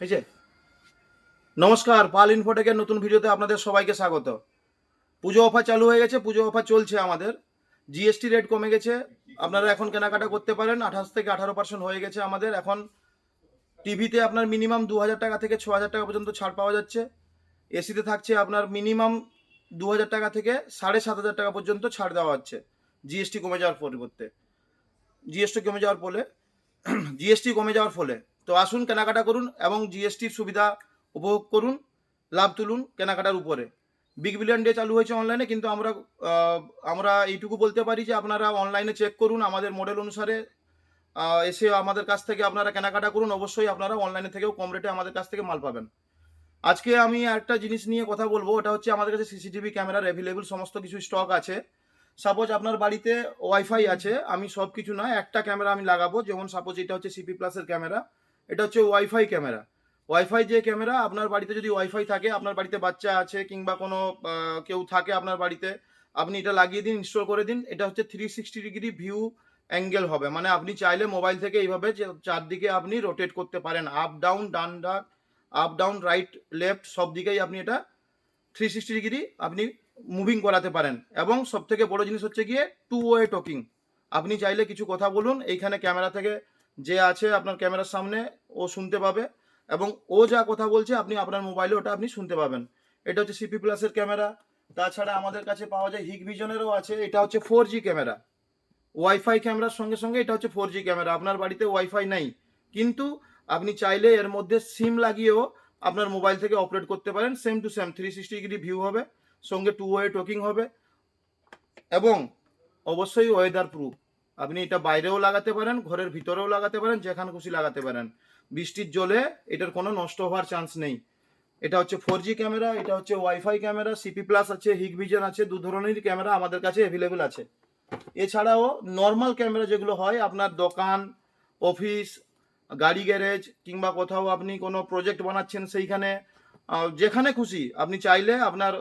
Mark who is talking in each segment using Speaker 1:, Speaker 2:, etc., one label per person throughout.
Speaker 1: হয়েছে নমস্কার, পাল ইনফোটেকের নতুন ভিডিওতে আপনাদের সবাইকে স্বাগত। পুজো অফার চালু হয়ে গেছে, পুজো অফার চলছে আমাদের। জিএসটি রেট কমে গেছে, আপনারা এখন কেনাকাটা করতে পারেন। আঠাশ থেকে আঠারো পার্সেন্ট হয়ে গেছে আমাদের। এখন টিভিতে আপনার মিনিমাম দু হাজার টাকা থেকে ছ হাজার টাকা পর্যন্ত ছাড় পাওয়া যাচ্ছে। এসিতে থাকছে আপনার মিনিমাম দু হাজার টাকা থেকে সাড়ে সাত হাজার টাকা পর্যন্ত ছাড় দেওয়া হচ্ছে। জিএসটি কমে যাওয়ার পরিবর্তে। জিএসটি কমে যাওয়ার ফলে জিএসটি কমে যাওয়ার ফলে তো আসুন কেনাকাটা করুন এবং জিএসটির সুবিধা উপভোগ করুন, লাভ তুলুন কেনাকাটার উপরে। বিগ বিলিয়ন ডে চালু হয়েছে অনলাইনে কিন্তু আমরা আমরা এইটুকু বলতে পারি যে আপনারা অনলাইনে চেক করুন, আমাদের মডেল অনুসারে এসে আমাদের কাছ থেকে আপনারা কেনাকাটা করুন, অবশ্যই আপনারা অনলাইনে থেকেও কম রেটে আমাদের কাছ থেকে মাল পাবেন। আজকে আমি একটা জিনিস নিয়ে কথা বলব, ওটা হচ্ছে আমাদের কাছে সিসিটিভি ক্যামেরার অ্যাভেলেবল সমস্ত কিছু স্টক আছে। সাপোজ আপনার বাড়িতে ওয়াইফাই আছে, আমি সব কিছু নয়, একটা ক্যামেরা আমি লাগাবো, যেমন সাপোজ এটা হচ্ছে সিপি প্লাসের ক্যামেরা এটা হচ্ছে ওয়াইফাই ক্যামেরা। ওয়াইফাই যে ক্যামেরা, আপনার বাড়িতে যদি ওয়াইফাই থাকে, আপনার বাড়িতে বাচ্চা আছে কিংবা কোনো কেউ থাকে আপনার বাড়িতে, আপনি এটা লাগিয়ে দিন ইনস্টল করে দিন। এটা হচ্ছে three sixty degree view angle হবে। মানে আপনি চাইলে মোবাইল থেকে এইভাবে যে চারদিকে আপনি রোটেট করতে পারেন। আপ ডাউন ডান ডাক আপ ডাউন রাইট লেফট সব দিকেই আপনি এটা থ্রি সিক্সটি ডিগ্রি আপনি মুভিং করাতে পারেন। এবং সব থেকে বড় জিনিস হচ্ছে গিয়ে টু ওয়ে টকিং আপনি চাইলে কিছু কথা বলুন, এইখানে ক্যামেরা থেকে যে আছে আপনার ক্যামেরার সামনে, ও শুনতে পাবে এবং ও যা কথা বলছে, আপনি আপনার মোবাইলে ওটা আপনি শুনতে পাবেন। এটা হচ্ছে সিপি প্লাসের ক্যামেরা। তাছাড়া আমাদের কাছে পাওয়া যায় হিগ ভিজনেরও আছে। এটা হচ্ছে ফোর জি ক্যামেরা। ওয়াইফাই ক্যামেরার সঙ্গে সঙ্গে এটা হচ্ছে ফোর জি ক্যামেরা। আপনার বাড়িতে ওয়াইফাই নেই। কিন্তু আপনি চাইলে এর মধ্যে সিম লাগিয়েও আপনার মোবাইল থেকে অপারেট করতে পারেন। Same to same three sixty degree view হবে। সঙ্গে টু ওয়ে টকিং হবে। এবং অবশ্যই ওয়েদার প্রুফ আপনি এটা বাইরেও লাগাতে পারেন, ঘরের ভিতরেও লাগাতে পারেন, যেখানে খুশি লাগাতে পারেন। বৃষ্টির জলে এটার কোনো নষ্ট হওয়ার চান্স নেই। এটা হচ্ছে ফোর জি ক্যামেরা এটা হচ্ছে ওয়াইফাই ক্যামেরা সিপি প্লাস আছে হিগ ভিজন আছে, দু ধরনেরই ক্যামেরা আমাদের কাছে অ্যাভেলেবেল আছে। এছাড়াও নর্মাল ক্যামেরা যেগুলো হয়, আপনার দোকান অফিস গাড়ি গ্যারেজ কিংবা কোথাও আপনি কোনো প্রজেক্ট বানাচ্ছেন সেইখানে যেখানে খুশি। আপনি চাইলে আপনার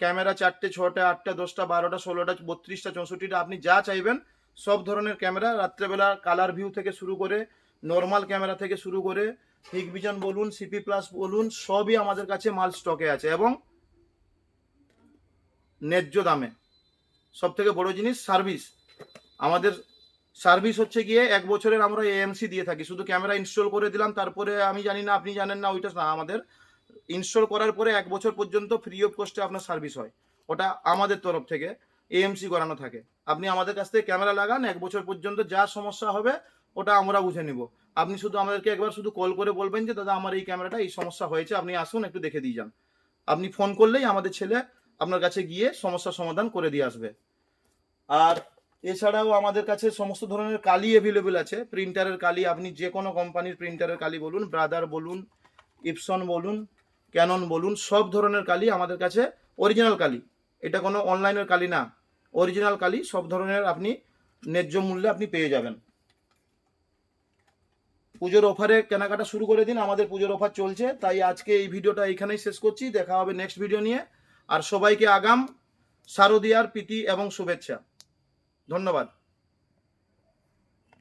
Speaker 1: ক্যামেরা চারটে ছটা আটটা, দশটা, বারোটা, ষোলোটা, বত্রিশটা, চৌষট্টিটা, আপনি যা চাইবেন সব ধরনের ক্যামেরা, রাত্রেবেলা কালার ভিউ থেকে শুরু করে নর্মাল ক্যামেরা থেকে শুরু করে হিগ ভিজন বলুন সিপি প্লাস বলুন, সবই আমাদের কাছে মাল স্টকে আছে এবং ন্যায্য দামে। সব থেকে বড় জিনিস সার্ভিস আমাদের সার্ভিস হচ্ছে গিয়ে এক বছরের আমরা এএমসি দিয়ে থাকি। শুধু ক্যামেরা ইনস্টল করে দিলাম, তারপরে আমি জানি না, আপনি জানেন না, ওইটা না, আমাদের ইনস্টল করার পরে এক বছর পর্যন্ত ফ্রি অফ কস্টে আপনার সার্ভিস হয়। ওটা আমাদের তরফ থেকে। এএমসি করানো থাকে। আপনি আমাদের কাছ থেকে ক্যামেরা লাগান, এক বছর পর্যন্ত যা সমস্যা হবে ওটা আমরা বুঝে নিব। আপনি শুধু আমাদেরকে একবার শুধু কল করে বলবেন যে, দাদা, আমার এই ক্যামেরাটা এই সমস্যা হয়েছে, আপনি আসুন, একটু দেখে দিয়ে যান। আপনি ফোন করলেই আমাদের ছেলে আপনার কাছে গিয়ে সমস্যার সমাধান করে দিয়ে আসবে। আর এছাড়াও আমাদের কাছে সমস্ত ধরনের কালি অ্যাভেলেবেল আছে। প্রিন্টারের কালি, আপনি যে কোনো কোম্পানির প্রিন্টারের কালি বলুন ব্রাদার বলুন ইপসন বলুন ক্যানন বলুন, সব ধরনের কালি আমাদের কাছে অরিজিনাল কালি। এটা কোনো অনলাইনের কালি না। অরিজিনাল কালি, সব ধরনের আপনি ন্যায্য মূল্যে আপনি পেয়ে যাবেন। পুজোর অফারে কেনাকাটা শুরু করে দিন, আমাদের পুজোর অফার চলছে। তাই আজকে এই ভিডিওটা এখানেই শেষ করছি। দেখা হবে নেক্সট ভিডিও নিয়ে। আর সবাইকে আগাম, শারদিয়ার প্রীতি এবং শুভেচ্ছা। ধন্যবাদ।